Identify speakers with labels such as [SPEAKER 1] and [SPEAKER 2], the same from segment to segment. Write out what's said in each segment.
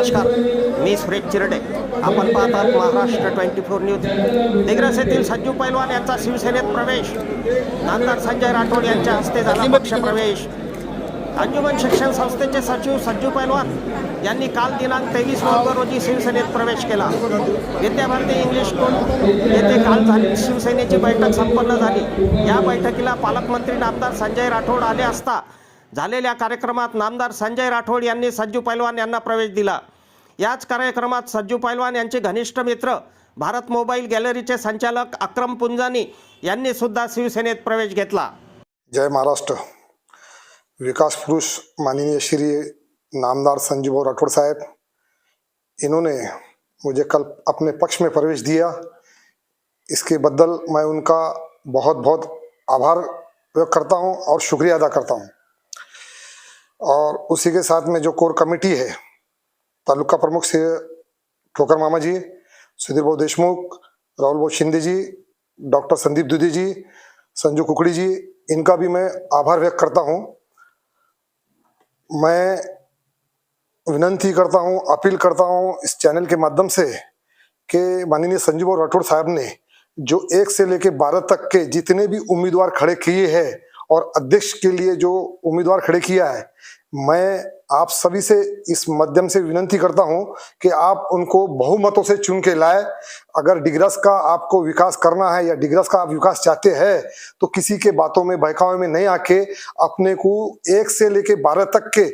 [SPEAKER 1] नमस्कार मी सुरेश चिरडे. आपण पाहतात Maharashtra twenty four news. Digras येथील संजू पैलवान यांचा शिवसेनेत प्रवेश. नामदार संजय राठोड यांच्या हस्ते झाला पक्ष प्रवेश. अंजुमन शिक्षण संस्थेचे सचिव संजू पैलवान यांनी काल दिनांक तेवीस नोव्हेंबर रोजी शिवसेनेत प्रवेश केला. विद्याभारती इंग्लिश स्कूल येथे काल झाली शिवसेनेची बैठक संपन्न झाली. या बैठकीला पालकमंत्री नामदार संजय राठोड आले असता झालेल्या कार्यक्रमात नामदार संजय राठोड यांनी संजू पैलवान यांना प्रवेश दिला. याच कार्यक्रमात सज्जू पैलवान यांचे घनिष्ठ मित्र भारत मोबाईल गॅलरीचे संचालक अक्रम पुंजानी यांनी सुद्धा शिवसेनेत प्रवेश घेतला.
[SPEAKER 2] जय महाराष्ट्र. विकास पुरुष माननीय श्री नामदार संजूभाऊ राठौड़ साहब इन्होंने मुझे कल अपने पक्ष में प्रवेश दिया. इसके बदल मैं उनका बहुत बहुत आभार व्यक्त करता हूं और शुक्रिया अदा करता हूं। और उसी के साथ में जो कोर कमेटी है तालुका प्रमुख से ठोकर मामा जी, सुधीर भाऊ देशमुख, राहुल भाऊ शिंदे जी, डॉक्टर संदीप दुधी जी, संजू कुकड़ी जी, इनका भी मैं आभार व्यक्त करता हूँ। मैं विनंती करता हूँ, अपील करता हूँ इस चैनल के माध्यम से कि माननीय संजू और राठौड़ साहब ने जो एक से लेके बारह तक के जितने भी उम्मीदवार खड़े किए हैं और अध्यक्ष के लिए जो उम्मीदवार खड़े किया है मैं आप सभी से इस माध्यम से विनंती करता हूँ कि आप उनको बहुमतों से चुन के लाए। अगर डिग्रस का आपको विकास करना है या डिग्रस का आप विकास चाहते हैं तो किसी के बातों में, बहकावे में नहीं आके अपने को एक से लेके बारह तक के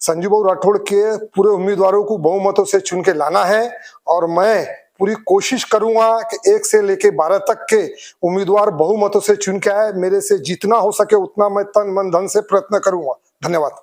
[SPEAKER 2] संजू बाबू राठौड़ के पूरे उम्मीदवारों को बहुमतों से चुन के लाना है। और मैं पूरी कोशिश करूँगा कि एक से लेके बारह तक के उम्मीदवार बहुमतों से चुन के आए। मेरे से जितना हो सके उतना मैं तन मन धन से प्रयत्न करूँगा। धन्यवाद।